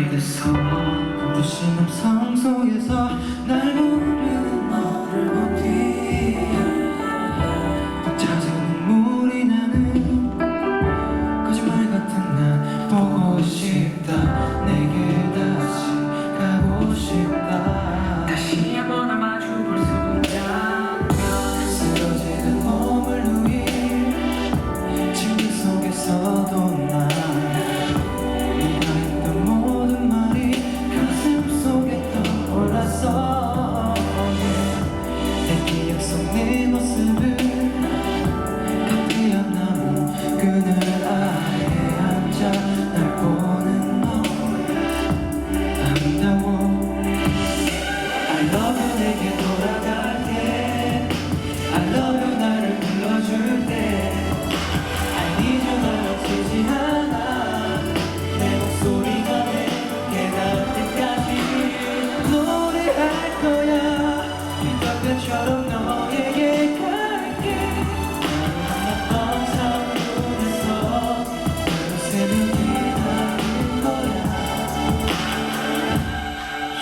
이대서 부르신 음성 속에서 날 부르는 너를 어디에 찾은 눈물이 나는 거짓말 같은 보고 싶다. 내게 다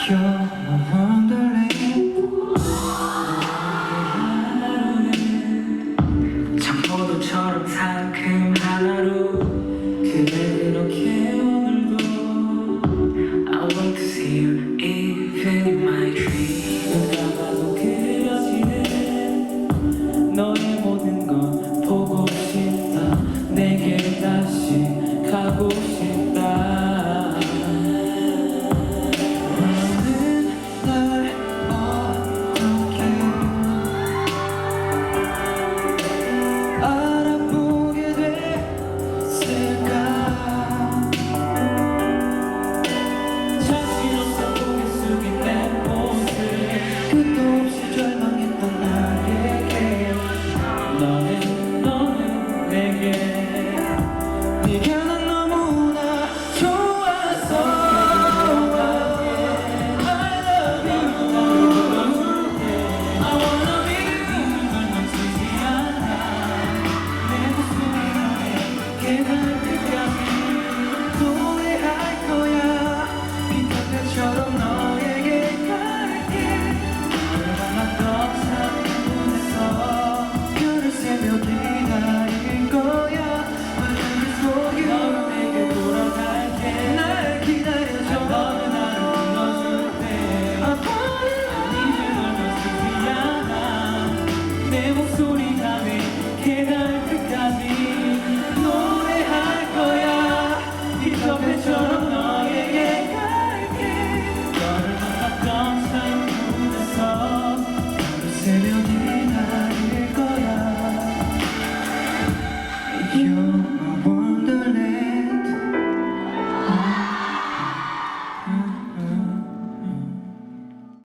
켜놔 너는 너는 내게 네가 난 너무나 좋아서 I wanna Señor.